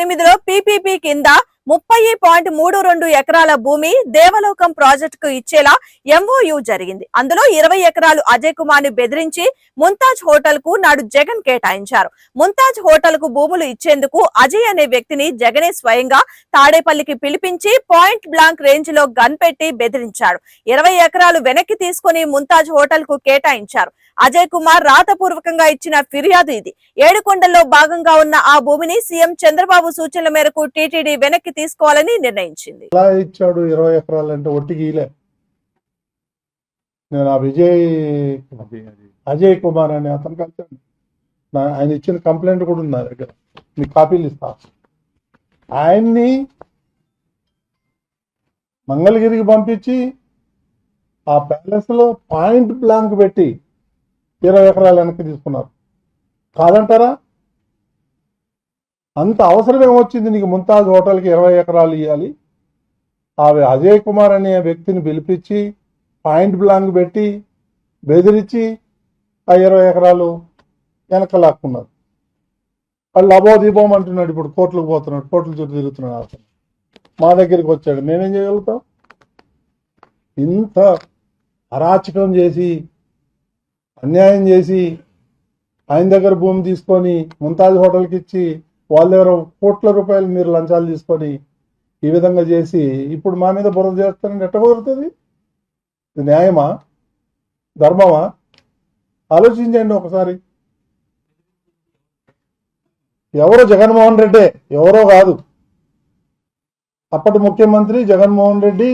ఎనిమిదిలో పీపీపీ కింద ముప్పై పాయింట్ మూడు రెండు ఎకరాల భూమి దేవలోకం ప్రాజెక్టుకు ఇచ్చేలా ఎంఓయు జరిగింది. అందులో ఇరవై ఎకరాలు అజయ్ కుమార్ని బెదిరించి ముంతాజ్ హోటల్కు నాడు జగన్ కేటాయించారు. ముంతాజ్ హోటల్కు భూములు ఇచ్చేందుకు అజయ్ అనే వ్యక్తిని జగనే స్వయంగా తాడేపల్లికి పిలిపించి పాయింట్ బ్లాంక్ రేంజ్లో గన్ పెట్టి బెదిరించాడు. ఇరవై ఎకరాలు వెనక్కి తీసుకుని ముంతాజ్ హోటల్కు కేటాయించారు. అజయ్ కుమార్ రాతపూర్వకంగా ఇచ్చిన ఫిర్యాదు ఇది. ఏడుకొండల్లో భాగంగా ఉన్న ఆ భూమిని సీఎం చంద్రబాబు సూచనల మేరకు టీటీడీ వెనక్కి తీసుకోవాలని నిర్ణయించింది. ఎలా ఇచ్చాడు ఇరవై ఎకరాలు అంటే ఒట్టికి నేను ఆ విజయ్ అజయ్ కుమార్ అనే అతను కలిసాను ఆయన ఇచ్చిన కంప్లైంట్ కూడా ఉంది నా దగ్గర. మీకు కాపీలు ఇస్తా. ఆయన్ని మంగళగిరికి పంపించి ఆ ప్యాలెస్లో పాయింట్ బ్లాంక్ పెట్టి ఇరవై ఎకరాలు వెనక్కి తీసుకున్నారు. కాదంటారా? అంత అవసరం ఏమొచ్చింది? నీకు ముంతాజ్ హోటల్కి ఇరవై ఎకరాలు ఇవ్వాలి ఆమె అజయ్ కుమార్ అనే వ్యక్తిని పిలిపించి పాయింట్ బ్లాంక్ పెట్టి బెదిరించి ఆ ఇరవై ఎకరాలు వెనక లాక్కున్నారు. వాళ్ళు అబో దీపం అంటున్నాడు ఇప్పుడు కోర్టులకు పోతున్నాడు కోర్టుల చుట్టూ తిరుగుతున్నాడు అతను. మా దగ్గరికి వచ్చాడు. మేమేం చేయగలుగుతాం? ఇంత అరాచకం చేసి అన్యాయం చేసి ఆయన దగ్గర భూమి తీసుకొని ముంతాజ్ హోటల్కి ఇచ్చి వాళ్ళ దగ్గర కోట్ల రూపాయలు మీరు లంచాలు తీసుకొని ఈ విధంగా చేసి ఇప్పుడు మా మీద బురద చేస్తారని ఎట్ట కుదురుతుంది? ఇది న్యాయమా? ధర్మమా? ఆలోచించండి ఒకసారి. ఎవరో జగన్మోహన్ రెడ్డే? ఎవరో కాదు. అప్పటి ముఖ్యమంత్రి జగన్మోహన్ రెడ్డి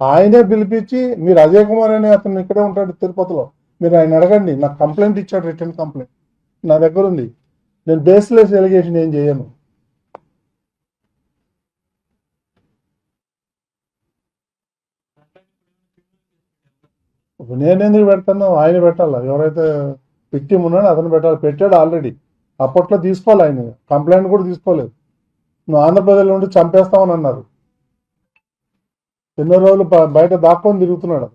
ఆయనే పిలిపించి మీరు అజయ్ కుమార్ అనే అతను ఇక్కడే ఉంటాడు తిరుపతిలో. మీరు ఆయన అడగండి. నాకు కంప్లైంట్ ఇచ్చాడు రిటర్న్ కంప్లైంట్. నా దగ్గర ఉంది నేను బేస్లెస్ ఎలిగేషన్ ఏం చేయను. ఇప్పుడు నేను ఎందుకు పెడతాను ఆయన పెట్టాలి? ఎవరైతే విక్టిమ్ ఉన్నాడో అతను పెట్టాలి? పెట్టాడు ఆల్రెడీ అప్పట్లో తీసుకోవాలి ఆయన. కంప్లైంట్ కూడా తీసుకోలేదు. నువ్వు ఆంధ్రప్రదేశ్లో ఉండి చంపేస్తామని అన్నారు. ఎన్నో రోజులు బయట దాక్కొని తిరుగుతున్నాడు.